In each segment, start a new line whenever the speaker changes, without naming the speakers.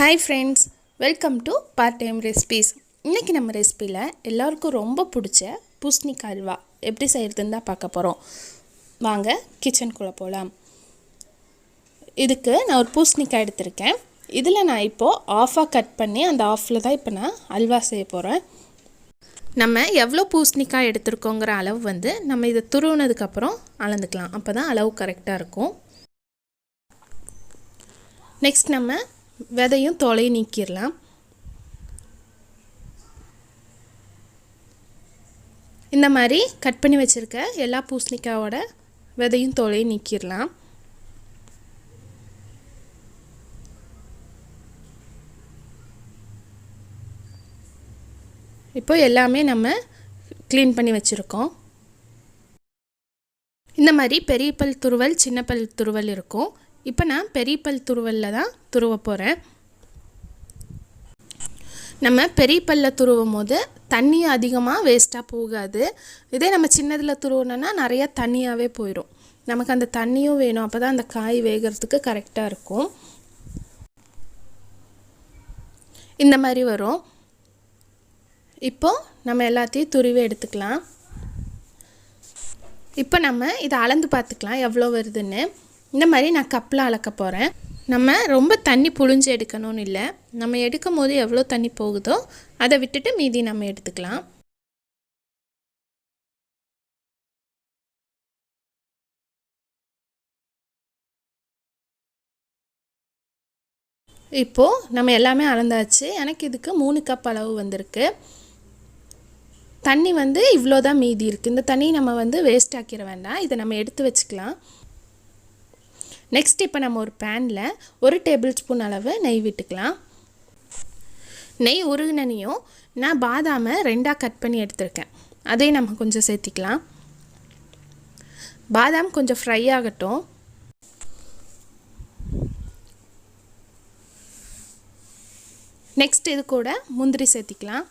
Hi friends welcome to part time recipes இன்றைக்கி நம்ம ரெசிபியில் எல்லாருக்கும் ரொம்ப பிடிச்ச பூசணிக்காய் அல்வா எப்படி செய்கிறதுன்னு தான் பார்க்க போகிறோம் வாங்க கிச்சனுக்குள்ளே போகலாம் இதுக்கு நான் ஒரு பூஸ்னிக்காய் எடுத்திருக்கேன். இதில் நான் இப்போது ஆஃபாக கட் பண்ணி அந்த ஆஃபில் தான் இப்போ நான் அல்வா செய்ய போகிறேன் நம்ம எவ்வளோ பூஸ்னிக்காய் எடுத்திருக்கோங்கிற அளவு வந்து நம்ம இதை துருவினதுக்கப்புறம் அளந்துக்கலாம். அப்போ தான் அளவு கரெக்டாக இருக்கும். நெக்ஸ்ட் நம்ம விதையும் தோலையும் நீக்கிடலாம். இந்த மாதிரி கட் பண்ணி வச்சுருக்க எல்லா பூசணிக்காயோட விதையும் தோலையும் நீக்கிடலாம். இப்போ எல்லாமே நம்ம க்ளீன் பண்ணி வச்சுருக்கோம். இந்த மாதிரி பெரிய பல் துருவல் சின்ன பல் துருவல் இருக்கும். இப்போ நான் பெரியப்பல் துருவலில் தான் துருவ போகிறேன் நம்ம பெரியப்பல்ல துருவும் போது தண்ணி அதிகமாக வேஸ்ட்டாக போகாது. இதே நம்ம சின்னதில் துருவணுன்னா நிறையா தண்ணியாகவே போயிடும் நமக்கு அந்த தண்ணியும் வேணும். அப்போ தான் அந்த காய் வேகிறதுக்கு கரெக்டாக இருக்கும். இந்த மாதிரி வரும். இப்போது நம்ம எல்லாத்தையும் துருவி எடுத்துக்கலாம். இப்போ நம்ம இதை அளந்து பார்த்துக்கலாம். எவ்வளோ வருதுன்னு. இந்த மாதிரி நான் கப்பில் அளக்க போகிறேன் நம்ம ரொம்ப தண்ணி புழிஞ்சு எடுக்கணும்னு இல்லை. நம்ம எடுக்கும் போது எவ்வளோ தண்ணி போகுதோ அதை விட்டுட்டு மீதி நம்ம எடுத்துக்கலாம். இப்போது நம்ம எல்லாமே அளந்தாச்சு. எனக்கு இதுக்கு மூணு கப் அளவு வந்திருக்கு. தண்ணி வந்து இவ்வளோ தான் மீதி இருக்குது இந்த தண்ணி நம்ம வந்து வேஸ்ட் ஆக்கிட வேண்டாம். இதை நம்ம எடுத்து வச்சுக்கலாம். நெக்ஸ்ட் இப்போ நம்ம ஒரு பேனில் ஒரு டேபிள் ஸ்பூன் அளவு நெய் விட்டுக்கலாம். நெய் உருகினையும் நான் பாதாமை ரெண்டாக கட் பண்ணி எடுத்திருக்கேன். அதையும் நம்ம கொஞ்சம் சேர்த்திக்கலாம். பாதாம் கொஞ்சம் ஃப்ரை ஆகட்டும். நெக்ஸ்ட் இது கூட முந்திரி சேர்த்திக்கலாம்.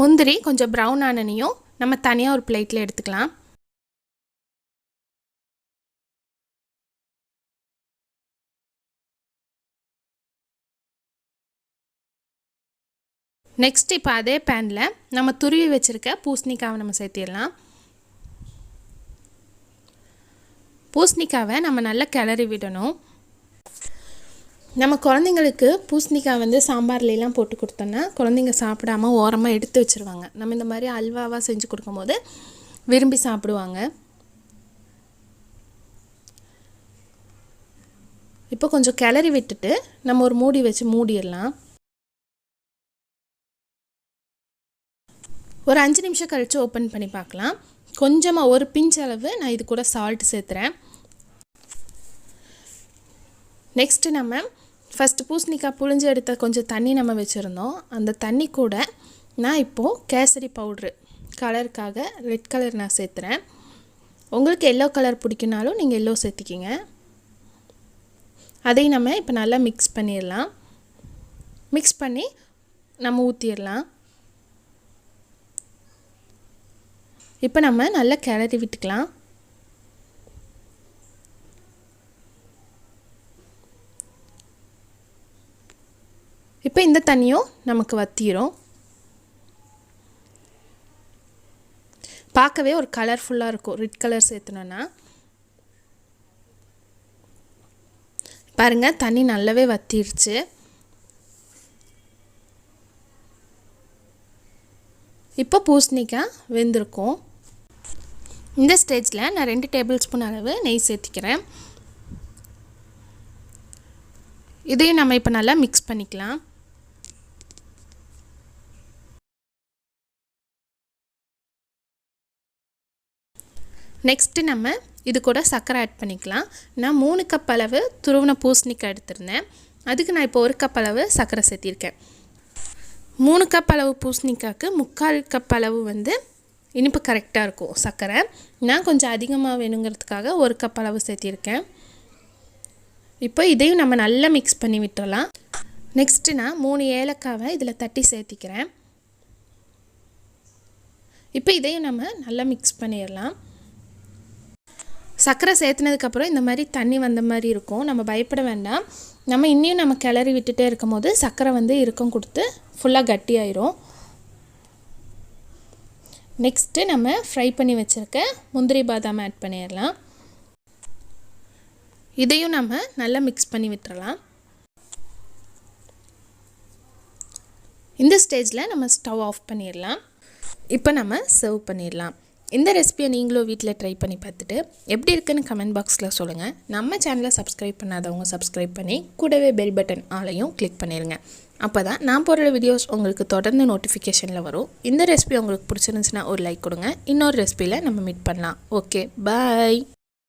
முந்திரி கொஞ்சம் ப்ரௌன் ஆனனையும் நம்ம தனியாக ஒரு பிளேட்டில் எடுத்துக்கலாம். நெக்ஸ்ட் இப்போ அதே பேனில் நம்ம துருவி வச்சுருக்க பூசணிக்காவை நம்ம சேர்த்திடலாம். பூசணிக்காவை நம்ம நல்லா கிளறி விடணும். நம்ம குழந்தைங்களுக்கு பூசணிக்காய் வந்து சாம்பார்லாம் போட்டு கொடுத்தோன்னா குழந்தைங்க சாப்பிடாம ஓரமாக எடுத்து வச்சுருவாங்க. நம்ம இந்த மாதிரி அல்வாவாக செஞ்சு கொடுக்கும்போது விரும்பி சாப்பிடுவாங்க. இப்போ கொஞ்சம் கிளறி விட்டுட்டு நம்ம ஒரு மூடி வச்சு மூடிடலாம். ஒரு அஞ்சு நிமிஷம் கழித்து ஓப்பன் பண்ணி பார்க்கலாம். கொஞ்சமாக ஒரு பிஞ்ச் அளவு நான் இது கூட சால்ட் சேர்த்துறேன். நெக்ஸ்ட்டு நம்ம ஃபஸ்ட்டு பூசணிக்காய் புழிஞ்சு எடுத்த கொஞ்சம் தண்ணி நம்ம வச்சுருந்தோம். அந்த தண்ணி கூட நான் இப்போது கேசரி பவுட்ரு கலருக்காக ரெட் கலர் நான் சேர்த்துறேன். உங்களுக்கு எல்லோ கலர் பிடிக்குனாலும் நீங்கள் எல்லோ சேர்த்திக்கிங்க. அதையும் நம்ம இப்போ நல்லா மிக்ஸ் பண்ணிடலாம். மிக்ஸ் பண்ணி நம்ம ஊற்றிடலாம் இப்போ நம்ம நல்லா கிளறி விட்டுக்கலாம். இப்போ இந்த தண்ணியும் நமக்கு வத்திரும். பார்க்கவே ஒரு கலர்ஃபுல்லாக இருக்கும். ரெட் கலர் சேர்த்துனோன்னா பாருங்கள் தண்ணி நல்லாவே வத்திருச்சு. இப்போ பூசணிக்காய் வெந்திருக்கும். இந்த ஸ்டேஜில் நான் ரெண்டு டேபிள் ஸ்பூன் அளவு நெய் சேர்த்திக்கிறேன். இதையும் நம்ம இப்போ நல்லா மிக்ஸ் பண்ணிக்கலாம். நெக்ஸ்ட்டு நம்ம இது கூட சர்க்கரை ஆட் பண்ணிக்கலாம். நான் மூணு கப் அளவு துருவன பூசணிக்காய் எடுத்திருந்தேன். அதுக்கு நான் இப்போ ஒரு கப் அளவு சர்க்கரை சேர்த்திருக்கேன். மூணு கப் அளவு பூசணிக்காய்க்கு முக்கால் கப் அளவு வந்து இனிப்பு கரெக்டாக இருக்கும் சர்க்கரை. நான் கொஞ்சம் அதிகமாக வேணுங்கிறதுக்காக ஒரு கப் அளவு சேர்த்திருக்கேன். இப்போ இதையும் நம்ம நல்லா மிக்ஸ் பண்ணி விட்டுறலாம். நெக்ஸ்ட்டு நான் மூணு ஏலக்காவை இதில் தட்டி சேர்த்திக்கிறேன். இப்போ இதையும் நம்ம நல்லா மிக்ஸ் பண்ணிடலாம். சர்க்கரை சேர்த்துனதுக்கப்புறம் இந்த மாதிரி தண்ணி வந்த மாதிரி இருக்கும் நம்ம பயப்பட வேண்டாம். நம்ம இன்னும் நம்ம கிளறி விட்டுட்டே இருக்கும் போது சர்க்கரை வந்து இறுக்கம் கொடுத்து ஃபுல்லாக கட்டியாயிரும். நெக்ஸ்ட்டு நம்ம ஃப்ரை பண்ணி வச்சுருக்க முந்திரி பாதாம் ஆட் பண்ணிடலாம் இதையும் நம்ம நல்லா மிக்ஸ் பண்ணி விட்டுறலாம். இந்த ஸ்டேஜில் நம்ம ஸ்டவ் ஆஃப் பண்ணிடலாம் இப்போ நம்ம சர்வ் பண்ணிடலாம் இந்த ரெசிபியை நீங்களும் வீட்டில் ட்ரை பண்ணி பார்த்துட்டு எப்படி இருக்குன்னு கமெண்ட் பாக்ஸில் சொல்லுங்கள் நம்ம சேனலை சப்ஸ்கிரைப் பண்ணாதவங்க சப்ஸ்கிரைப் பண்ணி கூடவே பெல் பட்டன் ஆலையும் கிளிக் பண்ணிடுங்க அப்போ தான் நான் போடுற வீடியோஸ் உங்களுக்கு தொடர்ந்து நோட்டிஃபிகேஷனில் வரும். இந்த ரெசிபி உங்களுக்கு பிடிச்சிருந்துச்சுன்னா ஒரு லைக் கொடுங்க. இன்னொரு ரெசிபியில் நம்ம மீட் பண்ணலாம். Okay bye